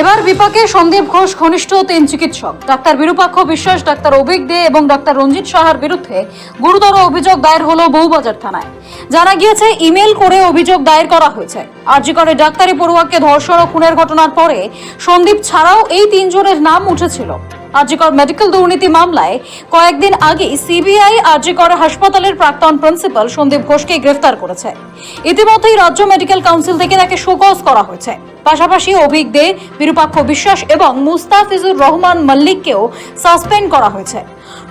এবার বিপাকে সন্দীপ ঘোষ ঘনিষ্ঠ তিন চিকিৎসক। ডাক্তার বিরূপাক্ষ বিশ্বাস, ডাক্তার অভিক দে এবং ডাক্তার রঞ্জিত সাহার বিরুদ্ধে গুরুতর অভিযোগ দায়ের হলো বউবাজার থানায়। জানা গিয়েছে, ইমেল করে অভিযোগ দায়ের করা হয়েছে। আরজি করে ডাক্তারি পড়ুয়াকে ধর্ষণ ও খুনের ঘটনার পরে সন্দীপ ছাড়াও এই তিনজনের নাম উঠেছিল। আরজিকর মেডিকেল দুর্নীতি মামলায় কয়েকদিন আগে সিবিআই আরজিকর হাসপাতালের প্রাক্তন প্রিন্সিপাল সন্দীপ ঘোষকে গ্রেফতার করেছে। ইতিমধ্যেই রাজ্য মেডিকেল কাউন্সিল থেকে তাকে শোকজ করা হয়েছে। পাশাপাশি অভিক দে বিরূপাক্ষ বিশ্বাস এবং মুস্তাফিজুর রহমান মল্লিককেও সাসপেন্ড করা হয়েছে।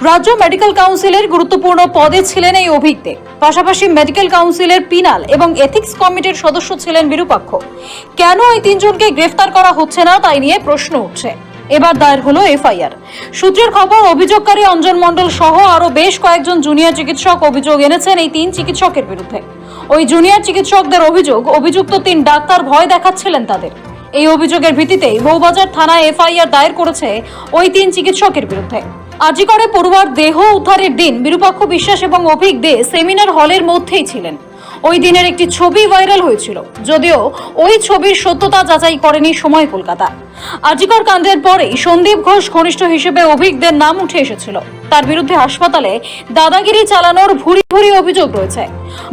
রাজ্য মেডিকেল কাউন্সিলের গুরুত্বপূর্ণ পদে ছিলেন এই অভিক দে পাশাপাশি মেডিকেল কাউন্সিলের পিনাল এবং এথিক্স কমিটির সদস্য ছিলেন বিরূপাক্ষ। কেন এই তিনজনকে গ্রেফতার করা হচ্ছে না, তাই নিয়ে প্রশ্ন উঠছে। এবার দায়ের হলো এফআইআর। সূত্রের খবর, অভিযোগকারী অঞ্জন মণ্ডল সহ আরও বেশ কয়েকজন জুনিয়র চিকিৎসক অভিযোগ এনেছেন এই তিন চিকিৎসকের বিরুদ্ধে। ওই জুনিয়র চিকিৎসকদের অভিযোগ, অভিযুক্ত তিন ডাক্তার ভয় দেখাচ্ছিলেন তাদের। এই অভিযোগের ভিত্তিতেই বউবাজার থানায় এফআইআর দায়ের করেছে ওই তিন চিকিৎসকের বিরুদ্ধে। আজিকরে পড়ুয়ার দেহ উদ্ধারের দিন বিরূপাক্ষ বিশ্বাস এবং অভিক দে সেমিনার হলের মধ্যেই ছিলেন। ওই দিনের একটি ছবি ভাইরাল হয়েছিল। যদিও ওই ছবির সত্যতা যাচাই করেনি সময় কলকাতা। আজিকর কাণ্ডের পরেই সন্দীপ ঘোষ ঘনিষ্ঠ হিসেবে অভিজ্ঞদের নাম উঠে এসেছিল। তার বিরুদ্ধে হাসপাতালে দাদাগিরি চালানোর ভুরি ভুরি অভিযোগ রয়েছে।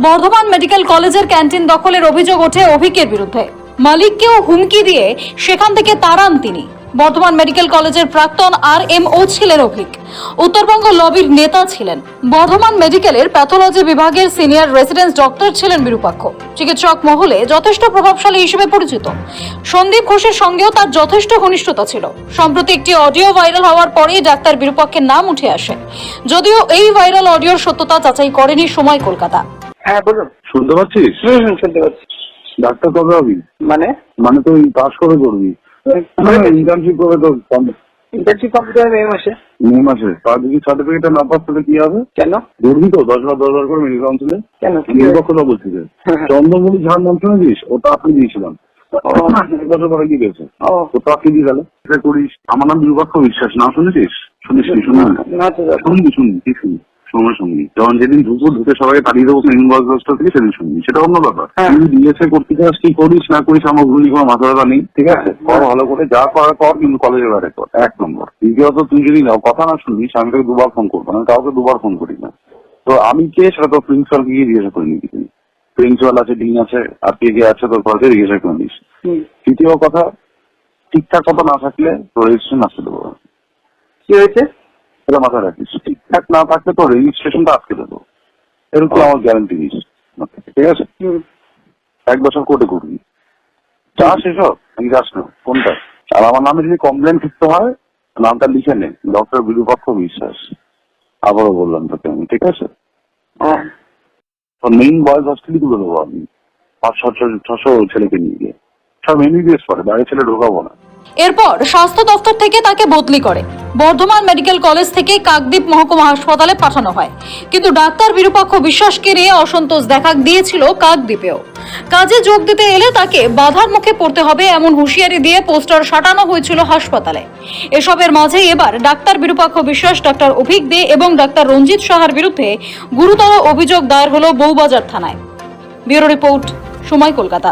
বর্ধমান মেডিকেল কলেজের ক্যান্টিন দখলের অভিযোগ ওঠে অভিকের বিরুদ্ধে। মালিককেও হুমকি দিয়ে সেখান থেকে তাড়ান তিনি। বর্ধমান মেডিকেল কলেজের প্রাক্তন আর এম ও ছিলেন অভিক উত্তরবঙ্গ লবির নেতা ছিলেন। বর্ধমান মেডিকেলের প্যাথোলজি বিভাগের সিনিয়র রেসিডেন্স ডক্টর ছিলেন বিরূপাক্ষ। চিকিৎসক মহলে যথেষ্ট প্রভাবশালী হিসেবে পরিচিত। সন্দীপ ঘোষের সঙ্গেও তার যথেষ্ট ঘনিষ্ঠতা ছিল। সম্প্রতি একটি অডিও ভাইরাল হওয়ার পরেই ডাক্তার বিরূপাক্ষের নাম উঠে আসে। যদিও এই ভাইরাল অডিওর সত্যতা যাচাই করেনি সময় কলকাতা। হ্যাঁ বলুন। শুনতে পাচ্ছিস? শুনতে পাচ্ছি। ডাক্তার কবে হবি? মানে? মানে তুই পাস করে করবি? ইন্টার্নশিপ করে তো ইন্টার্নশিপ কমপ্লিট হবে এই মাসে মে মাসে তার যদি সার্টিফিকেটটা না পাস তাহলে কি হবে কেন ধরবি তো দশ বার দশ বার করে মেডিকেল কাউন্সিলে কেন কি নিরপেক্ষতা বলছি যে চন্দ্রমণি ঝাড় নাম শুনেছিস ওটা আপনি দিয়েছিলাম বছর পরে কি গেছে ও ওটা আপনি দিয়ে গেলে এটা করিস আমার নাম বিরূপাক্ষ বিশ্বাস না শুনেছিস শুনিস কি শুনুন না তো দাদা। শুনবি শুনবি কি শুনবি সময় শুনবি যখন যেদিন ঢুকবো ঢুকে সবাইকে তাড়িয়ে দেবো মেন বস দশটা থেকে সেদিন শুনবি সেটা অন্য ব্যাপার। হ্যাঁ। তুই ডিএসএ করতে চাস কি করিস না করিস আমার ভুল কোনো মাথা ব্যথা নেই ঠিক আছে? কর ভালো করে যা করার কর কিন্তু কলেজে বাইরে কর। এক নম্বর। দ্বিতীয়ত তুই যদি নাও কথা না শুনিস আমি তোকে দুবার ফোন করব আমি কাউকে দুবার ফোন করি না। তো আমি কে সেটা তো প্রিন্সিপালকে গিয়ে জিজ্ঞাসা করে নিবি তুই। প্রিন্সিপাল আছে ডিন আছে আর কে কে আছে তোর কলেজে জিজ্ঞাসা করে নিস। তৃতীয় কথা ঠিকঠাক কথা না থাকলে তোর রেজিস্ট্রেশন আসতে দেবো। না। কি হয়েছে? এটা মাথায় রাখিস। ঠিকঠাক না থাকলে তো রেজিস্ট্রেশনটা আজকে দেবো। এরকম আমার গ্যারান্টি দিস ঠিক আছে? এক বছর কোর্টে করবি চাস এসব আমি যাস না। কোনটা? আর আমার নামে যদি কমপ্লেন লিখতে হয় নামটা লিখে নে। ডক্টর বিরূপাক্ষ বিশ্বাস। আবারও বললাম তোকে আমি ঠিক আছে? মেইন বয়েজ হস্টেলই তুলে দেবো আমি। পাঁচ ছশো ছশো ছেলেকে নিয়ে গিয়ে। সব এমবিবিএস পড়ে বাইরে ছেলে ঢোকাবো না। এরপর স্বাস্থ্য দফতর থেকে তাকে বদলি করে। বর্ধমান মেডিকেল কলেজ থেকে কাকদ্বীপ মহকুমা হাসপাতালে পাঠানো হয়। কিন্তু ডাক্তার বিরূপাক্ষ বিশ্বাসকে নিয়ে অসন্তোষ দেখা দিয়েছিল কাকদ্বীপেও। কাজে যোগ দিতে এলে তাকে বাধার মুখে পড়তে হবে এমন হুঁশিয়ারি দিয়ে পোস্টার সাটানো হয়েছিল হাসপাতালে। এসবের মাঝে এবার ডাক্তার বিরূপাক্ষ বিশ্বাস, ডাক্তার অভিক দে এবং ডাক্তার রঞ্জিত সাহার বিরুদ্ধে গুরুতর অভিযোগ দায়ের হলো বউবাজার থানায়। ব্যুরো রিপোর্ট, সময় কলকাতা।